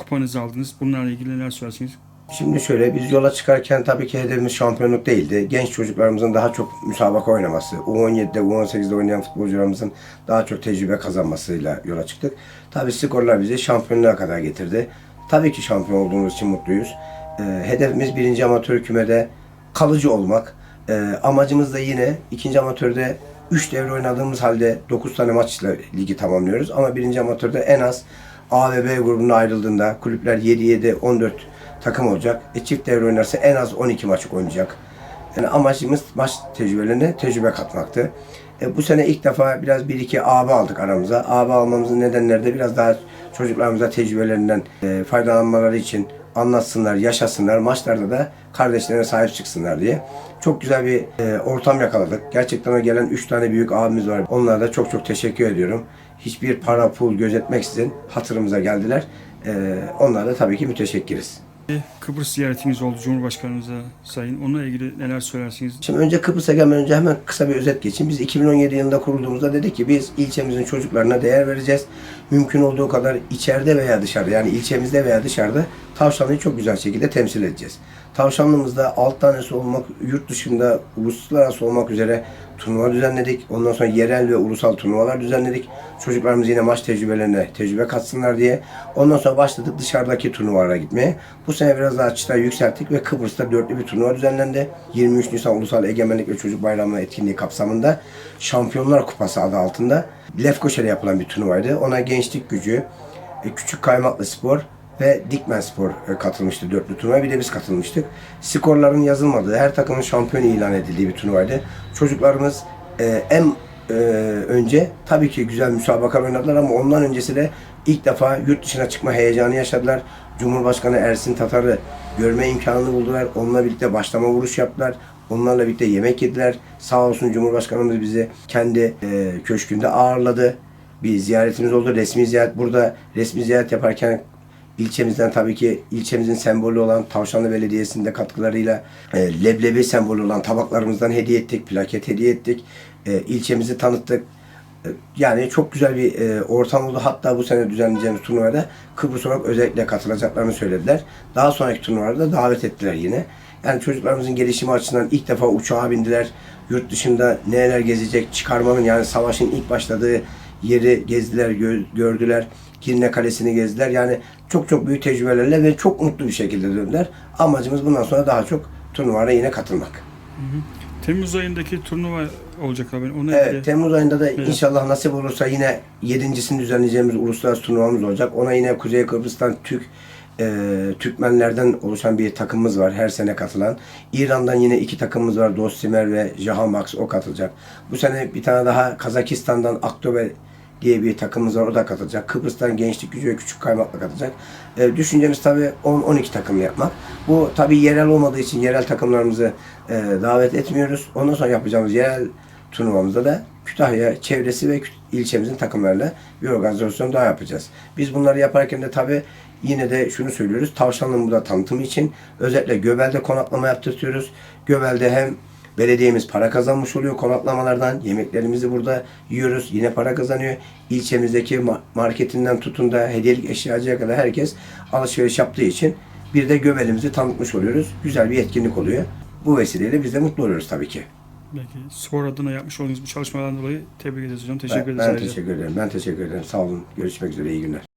kupanızı aldınız. Bunlarla ilgili neler söylersiniz? Şimdi şöyle biz yola çıkarken tabii ki hedefimiz şampiyonluk değildi. Genç çocuklarımızın daha çok müsabaka oynaması, U17'de, U18'de oynayan futbolcularımızın daha çok tecrübe kazanmasıyla yola çıktık. Tabii skorlar bizi şampiyonluğa kadar getirdi. Tabii ki şampiyon olduğumuz için mutluyuz. Ee, hedefimiz birinci amatör kümede kalıcı olmak. Ee, amacımız da yine ikinci amatörde 3 devre oynadığımız halde 9 tane maçla ligi tamamlıyoruz. Ama birinci amatörde en az A ve B grubuna ayrıldığında kulüpler 7-7, 14 takım olacak. E, çift devre oynarsa en az 12 maç oynayacak. Yani amacımız maç tecrübelerine tecrübe katmaktı. E, bu sene ilk defa biraz bir iki AB aldık aramıza. AB almamızın nedenleri de biraz daha çocuklarımıza tecrübelerinden e, faydalanmaları için anlatsınlar, yaşasınlar. Maçlarda da kardeşlerine sahip çıksınlar diye. Çok güzel bir e, ortam yakaladık. Gerçekten o gelen 3 tane büyük abimiz var. Onlara da çok çok teşekkür ediyorum. Hiçbir para pul gözetmeksizin hatırımıza geldiler. E, onlara da tabii ki müteşekkiriz. Kıbrıs ziyaretiniz oldu Cumhurbaşkanımıza sayın. Onunla ilgili neler söylersiniz? Şimdi önce Kıbrıs'a gelmeden önce hemen kısa bir özet geçeyim. Biz 2017 yılında kurulduğumuzda dedik ki biz ilçemizin çocuklarına değer vereceğiz. Mümkün olduğu kadar içeride veya dışarıda yani ilçemizde veya dışarıda tavşanlıyı çok güzel şekilde temsil edeceğiz. Tavşanlımızda alt tanesi olmak, yurt dışında uluslararası olmak üzere turnuva düzenledik. Ondan sonra yerel ve ulusal turnuvalar düzenledik. Çocuklarımız yine maç tecrübelerine tecrübe katsınlar diye. Ondan sonra başladık dışarıdaki turnuvalara gitmeye. Bu sene biraz daha çıtayı yükselttik ve Kıbrıs'ta dörtlü bir turnuva düzenlendi. 23 Nisan Ulusal Egemenlik ve Çocuk Bayramı etkinliği kapsamında Şampiyonlar Kupası adı altında Lefkoşa'da yapılan bir turnuvaydı. Ona gençlik gücü, e, küçük kaymaklı spor ve Dikmen Spor e, katılmıştı dörtlü turnuva. Bir de biz katılmıştık. Skorların yazılmadığı, her takımın şampiyon ilan edildiği bir turnuvaydı. Çocuklarımız e, en e, önce tabii ki güzel müsabakalar oynadılar ama ondan öncesi de ilk defa yurt dışına çıkma heyecanı yaşadılar. Cumhurbaşkanı Ersin Tatar'ı görme imkanını buldular. Onunla birlikte başlama vuruş yaptılar. Onlarla birlikte yemek yediler. Sağ olsun Cumhurbaşkanımız bizi kendi e, köşkünde ağırladı. Bir ziyaretimiz oldu. Resmi ziyaret burada resmi ziyaret yaparken ilçemizden tabii ki ilçemizin sembolü olan Tavşanlı Belediyesi'nde katkılarıyla e, leblebi sembolü olan tabaklarımızdan hediye ettik, plaket hediye ettik. E, ilçemizi tanıttık. E, Yani çok güzel bir e, ortam oldu. Hatta bu sene düzenleyeceğimiz turnuvada Kıbrıs olarak özellikle katılacaklarını söylediler. Daha sonraki turnuvalarda davet ettiler yine. Yani çocuklarımızın gelişimi açısından ilk defa uçağa bindiler. Yurt dışında neler gezecek, çıkarmanın yani savaşın ilk başladığı yeri gezdiler, gö- gördüler. Girne Kalesi'ni gezdiler. Yani çok çok büyük tecrübelerle ve çok mutlu bir şekilde döndüler. Amacımız bundan sonra daha çok turnuvalara yine katılmak. Temmuz ayındaki turnuva olacak abi. Ona Evet, ilgili Temmuz ayında da inşallah nasip olursa yine yedincisini düzenleyeceğimiz uluslararası turnuvamız olacak. Ona yine Kuzey Kıbrıs'tan Türk e, Türkmenlerden oluşan bir takımımız var her sene katılan. İran'dan yine iki takımımız var. Dostimer ve Jahan Max o katılacak. Bu sene bir tane daha Kazakistan'dan Aktobe diye bir takımımız var. O da katılacak. Kıbrıs'tan Gençlik Gücü ve Küçük Kaymakla katılacak. E, düşüncemiz tabii 10-12 takımlı yapmak. Bu tabii yerel olmadığı için yerel takımlarımızı e, davet etmiyoruz. Ondan sonra yapacağımız yerel turnuvamızda da Kütahya çevresi ve ilçemizin takımlarıyla bir organizasyon daha yapacağız. Biz bunları yaparken de tabii yine de şunu söylüyoruz. Tavşanlının burada tanıtımı için özellikle Göbel'de konaklama yaptırtıyoruz. Göbel'de hem belediyemiz para kazanmış oluyor konaklamalardan. Yemeklerimizi burada yiyoruz. Yine para kazanıyor. İlçemizdeki ma- marketinden tutun da hediyelik eşyacıya kadar herkes alışveriş yaptığı için bir de Göbel'imizi tanıtmış oluyoruz. Güzel bir etkinlik oluyor. Bu vesileyle biz de mutlu oluyoruz tabii ki. belki spor adına yapmış olduğunuz bu çalışmalardan dolayı tebrik ederiz hocam. Teşekkür Ben, ederiz. ben ayrıca. teşekkür ederim. Ben teşekkür ederim. Sağ olun. Görüşmek üzere. İyi günler.